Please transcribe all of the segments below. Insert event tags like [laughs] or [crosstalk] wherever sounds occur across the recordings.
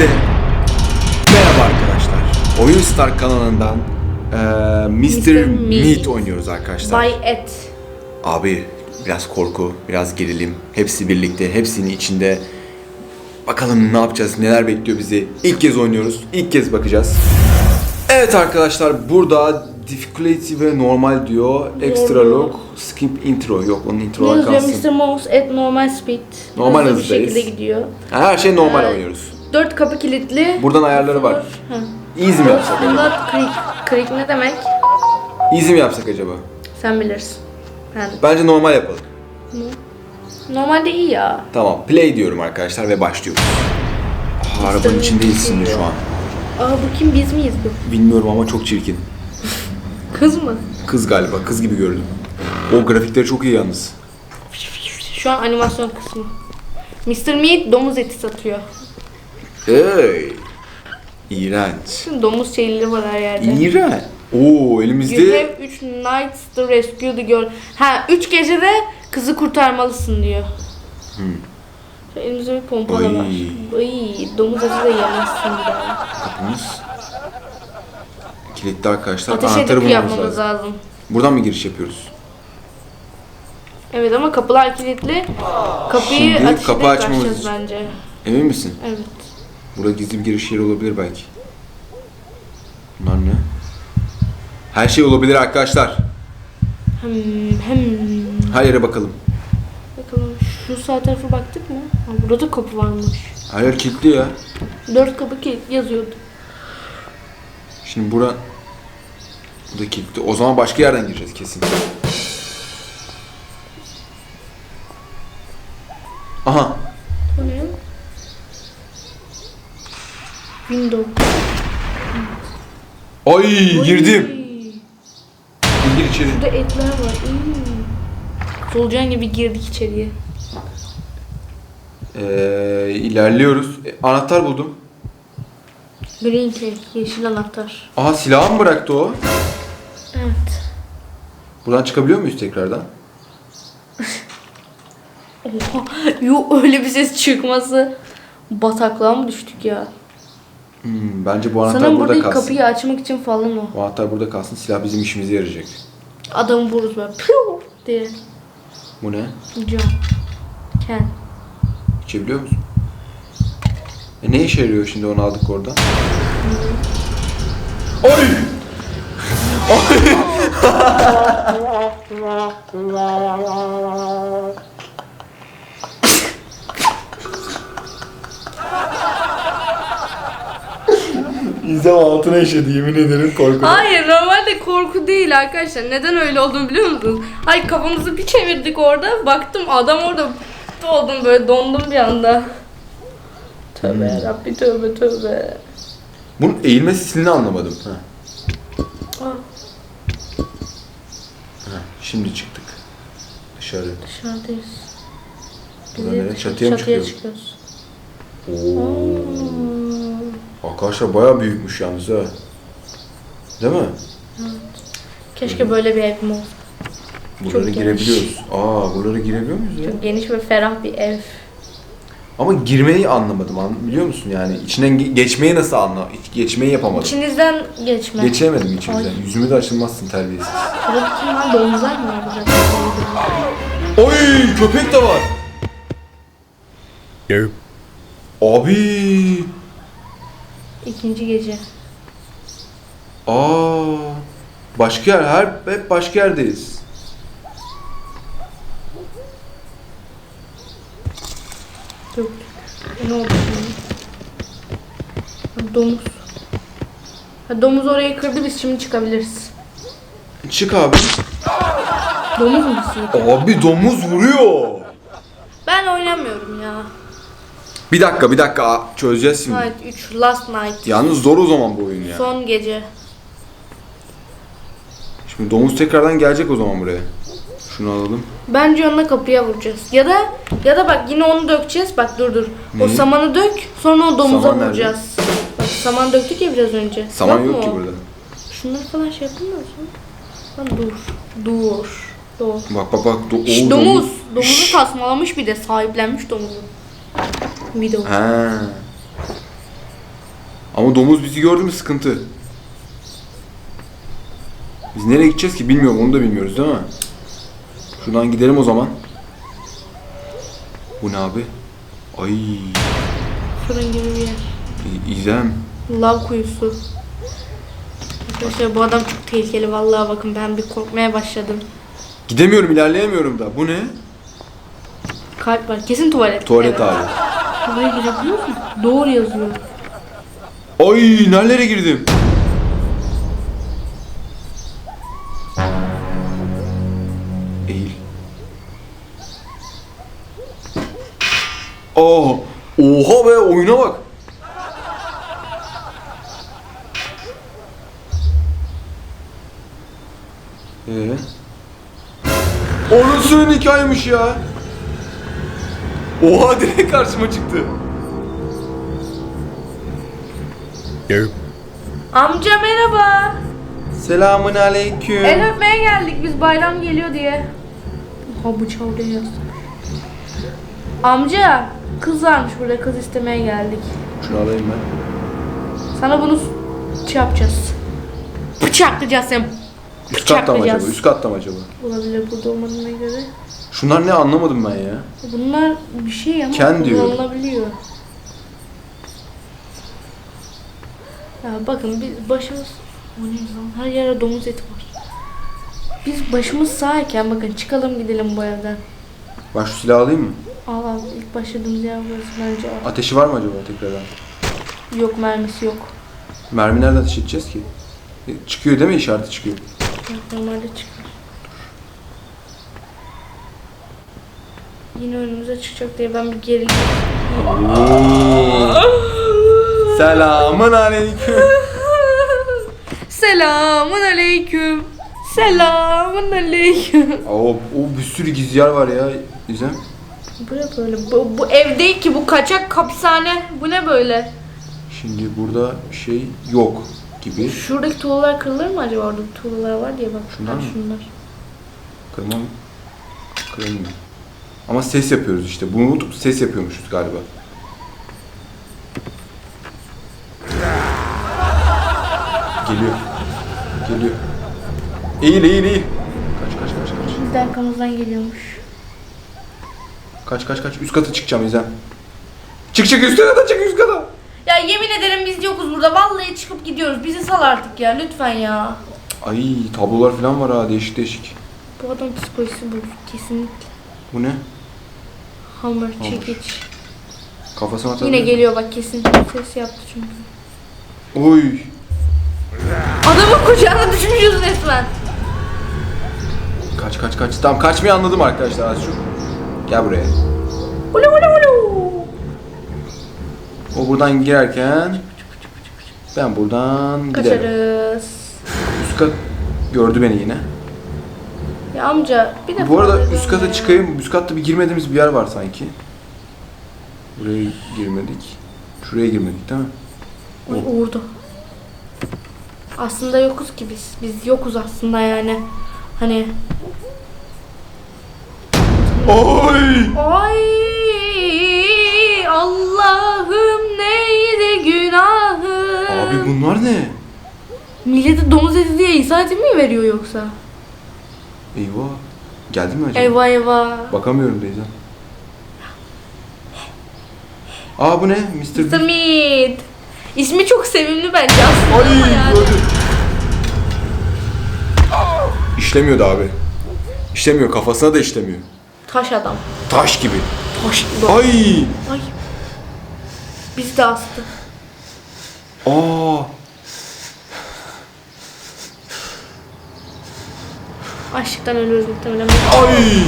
Hepinize merhaba arkadaşlar. Oyun Star kanalından eee Mr. Mr. Meat. Oynuyoruz arkadaşlar. Bay et. Abi biraz korku, biraz gerilim. Hepsi birlikte, hepsinin içinde. Bakalım ne yapacağız, neler bekliyor bizi. İlk kez oynuyoruz, ilk kez bakacağız. Evet arkadaşlar burada difficulty ve normal diyor. Extra log, skip intro. Yok onun Ne introlar yazıyor kalsın. Mr. Mouse at normal speed. Normal Hızlı bir hızdayız. şekilde gidiyor. Her şey normal Evet. oynuyoruz. Dört kapı kilitli. Buradan ayarları var. Hı. Easy mi yapsak acaba? Bunda krik. Krik ne demek? Easy mi yapsak acaba? Sen bilirsin. Ben. Bence normal yapalım. Normalde iyi ya. Tamam, play diyorum arkadaşlar ve başlıyoruz. Aa, arabanın Meat içindeyiz şimdi şu an. Aa bu kim biz miyiz bu? Bilmiyorum ama çok çirkin. [laughs] Kız mı? Kız galiba, kız gibi gördüm. O grafikleri çok iyi yalnız. Şu an animasyon kısmı. Mr. Meat domuz eti satıyor. Hey. İğrenç. Şimdi domuz şeyleri var her yerde. İğrenç. Oo elimizde have 3 nights to rescue the girl. Ha 3 gecede kızı kurtarmalısın diyor. Şu Elimizde bir pompa da var. Ay. Ay, domuz eti de yemezsin bir daha. kapımız kilitli arkadaşlar. Ateş Anahtarı edip bulmamız yapmamız lazım. lazım. Buradan mı giriş yapıyoruz? Evet ama kapılar kilitli. Kapıyı Şimdi ateş kapı edip açmamız açacağız bence. Emin misin? Evet. Burada gizli bir giriş yeri olabilir belki. Bunlar ne? Her şey olabilir arkadaşlar. Hmm, hmm. Her yere bakalım. Bakalım şu sağ tarafa baktık mı? Ha, burada da kapı varmış. Her yer kilitli ya. Dört kapı kilitli yazıyordu. Şimdi bura bu da kilitli. O zaman başka yerden gireceğiz kesin. Aha. Bu ne? Window. Ay girdim. Gir içeri. Burada etler var. Hmm. Solucan gibi girdik içeriye. Ee, ilerliyoruz. E, anahtar buldum. Green key, yeşil anahtar. Aha silahı mı bıraktı o? Evet. Buradan çıkabiliyor muyuz tekrardan? Oha, yok öyle bir ses çıkması. Bataklığa mı düştük ya? Hmm, bence bu anahtar Sanırım burada burada kalsın. kapıyı açmak için falan o. Bu anahtar burada kalsın. Silah bizim işimize yarayacak. Adamı vururuz böyle. Piu diye. Bu ne? John. Ken. İçebiliyor musun? E ne işe yarıyor şimdi onu aldık oradan? Ay! [laughs] [laughs] [laughs] İzlem altına işedi yemin ederim korkudan. Hayır normalde korku değil arkadaşlar. Neden öyle olduğunu biliyor musunuz? Hayır kafamızı bir çevirdik orada. Baktım adam orada oldum böyle dondum bir anda. Tövbe yarabbi tövbe tövbe. Bunun eğilme stilini anlamadım. Ha. Ha, şimdi çıktık. Dışarı. dışarıdayız. Buradan nereye? Çatıya mı çıkıyoruz? çıkıyoruz. Oo. Hmm. Arkadaşlar bayağı büyükmüş yalnız ha. Değil mi? Keşke böyle bir evim olsa. Buraları geniş. girebiliyoruz. Aa buraları girebiliyor muyuz ya? Çok geniş ve ferah bir ev. Ama girmeyi anlamadım an biliyor musun yani içinden ge- geçmeyi nasıl anla hiç geçmeyi yapamadım. İçinizden geçme. Geçemedim içimizden. Ay. Yüzümü de açılmazsın terbiyesiz. Kim var? Domuzlar mı var burada? Oy köpek de var. Abi. İkinci gece. Aa. Başka yer her hep başka yerdeyiz. Yok. Ne oldu şimdi? Domuz. Ha, domuz orayı kırdı biz şimdi çıkabiliriz. Çık abi. Domuz mu? Abi domuz vuruyor. Ben oynamıyorum ya. Bir dakika bir dakika çözeceğiz şimdi. Night 3 Last Night. Yalnız zor o zaman bu oyun ya. Son gece. Şimdi domuz tekrardan gelecek o zaman buraya. Şunu alalım. Bence onunla kapıya vuracağız. Ya da ya da bak yine onu dökeceğiz. Bak dur dur. O Neyi? samanı dök. Sonra o domuza Saman nerede? vuracağız. Bak saman döktük ya biraz önce. Saman yok, mu ki o? burada. Şunları falan şey yapamıyor musun? Lan dur. Dur. Dur. Bak bak bak. Do- Şş, domuz. Domuzu tasmalamış bir de sahiplenmiş domuzu. Video. Ha. Ama domuz bizi gördü mü sıkıntı. Biz nereye gideceğiz ki bilmiyorum onu da bilmiyoruz değil mi? Şuradan gidelim o zaman. Bu ne abi? Ay Fırın gibi bir yer. İ- İzem. Lav kuyusu. Arkadaşlar bu adam çok tehlikeli vallahi bakın ben bir korkmaya başladım. Gidemiyorum ilerleyemiyorum da. Bu ne? Kalp var. Kesin tuvalet. Tuvalet abi. Buraya girebiliyor musun? Doğru yazıyor. Ay nerelere girdim? Eğil. Aa, oha be oyuna bak. Ee? Orasının hikayeymiş ya. Oha direkt karşıma çıktı. Amca merhaba. Selamun aleyküm. El öpmeye geldik biz bayram geliyor diye. Ha bu çaldı yazmış. Amca kız varmış burada kız istemeye geldik. Şunu alayım ben. Sana bunu s- şey yapacağız. Bıçaklayacağız sen. Üst katta mı acaba? Bıçaklayacağız. Üst katta mı acaba? Olabilir burada olmadığına göre. Şunlar ne anlamadım ben ya. Bunlar bir şey ama Ken diyor. kullanılabiliyor. Ya bakın biz başımız... O ne lan? Her yere domuz eti var. Biz başımız sağken bakın çıkalım gidelim bu evden. Ben şu silahı alayım mı? Al al ilk başladığımız yer burası bence al. Ateşi var mı acaba tekrardan? Yok mermisi yok. Mermi nereden ateş edeceğiz ki? E, Çıkıyor değil mi işareti çıkıyor? Yok, Normalde çıkar. Yine önümüze çıkacak diye ben bir gerildim. Selamun aleyküm. Selamun aleyküm. Selamun aleyküm. Oo, o bir sürü gizli yer var ya İzem. Bu ne böyle? Bu, bu ev değil ki bu kaçak hapishane. Bu ne böyle? Şimdi burada şey yok gibi. Şuradaki tuğlalar kırılır mı acaba? Orada tuğlalar var diye bak. Şunlar Ha, mı? Şunlar. Kırmam. Kırılmıyor. Ama ses yapıyoruz işte. Bunu unutup ses yapıyormuşuz galiba. Geliyor. Geliyor. Eğil eğil eğil. Kaç kaç kaç kaç. Biz de arkamızdan geliyormuş. Kaç kaç kaç. Üst kata çıkacağım İzem. Çık çık üst kata çık üst kata. Ya yemin ederim biz yokuz burada. Vallahi çıkıp gidiyoruz. Bizi sal artık ya lütfen ya. Ay tablolar falan var ha değişik değişik. Bu adam psikolojisi bozuk kesinlikle. Bu ne? Hammer, çekiç. Kafasına atar. Yine geliyor bak kesin ses yaptı çünkü. Oy. Adamın kucağına düşmüşüz resmen. Kaç kaç kaç. Tamam kaçmayı anladım arkadaşlar az çok. Gel buraya. Ulu ulu ulu. O buradan girerken ben buradan giderim. Kaçarız. Üst kat gördü beni yine. Ya amca bir de Bu arada üst kata çıkayım. Üst katta bir girmediğimiz bir yer var sanki. Buraya girmedik. Şuraya girmedik değil mi? Ay, Uğurdu. Aslında yokuz ki biz. Biz yokuz aslında yani. Hani Oy! Ay Allah'ım neydi günahım? Abi bunlar ne? Millete domuz eti diye İsa eti mi veriyor yoksa? Eyvah. Geldi mi acaba? Eyvah eyvah. Bakamıyorum teyze. Aa bu ne? Mr. Beast. Smith. İsmi çok sevimli bence aslında Ay yani. gördüm. İşlemiyordu abi. İşlemiyor. Kafasına da işlemiyor. Taş adam. Taş gibi. Taş gibi. Ay! Ay. Bizi de astı. Aa! Açlıktan ölürüz muhtemelen. Ay!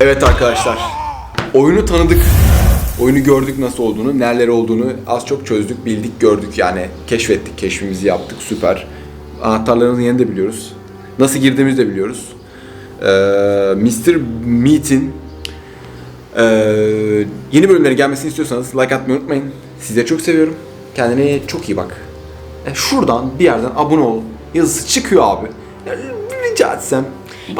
Evet arkadaşlar. Oyunu tanıdık. Oyunu gördük nasıl olduğunu, neler olduğunu az çok çözdük, bildik, gördük yani. Keşfettik, keşfimizi yaptık. Süper. Anahtarlarının yerini de biliyoruz. Nasıl girdiğimizi de biliyoruz. Ee, Mr. Meat'in ee, yeni bölümleri gelmesini istiyorsanız like atmayı unutmayın. Size çok seviyorum. Kendine çok iyi bak. E, şuradan bir yerden abone ol yazısı çıkıyor abi. Ya, rica etsem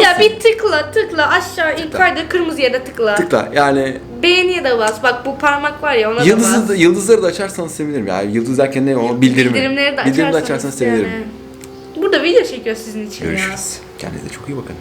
Ya bir tıkla tıkla aşağı yukarıda kırmızı yere tıkla. Tıkla yani Beğeniye de bas. Bak bu parmak var ya ona da yıldızı, bas. da- yıldızları da açarsanız sevinirim. Yani yıldız derken ne o bildirimi. Bildirimleri de Bildirimi de açarsanız açarsanız sevinirim. yani. Burada video çekiyor sizin için ya. Görüşürüz. Kendinize çok iyi bakın.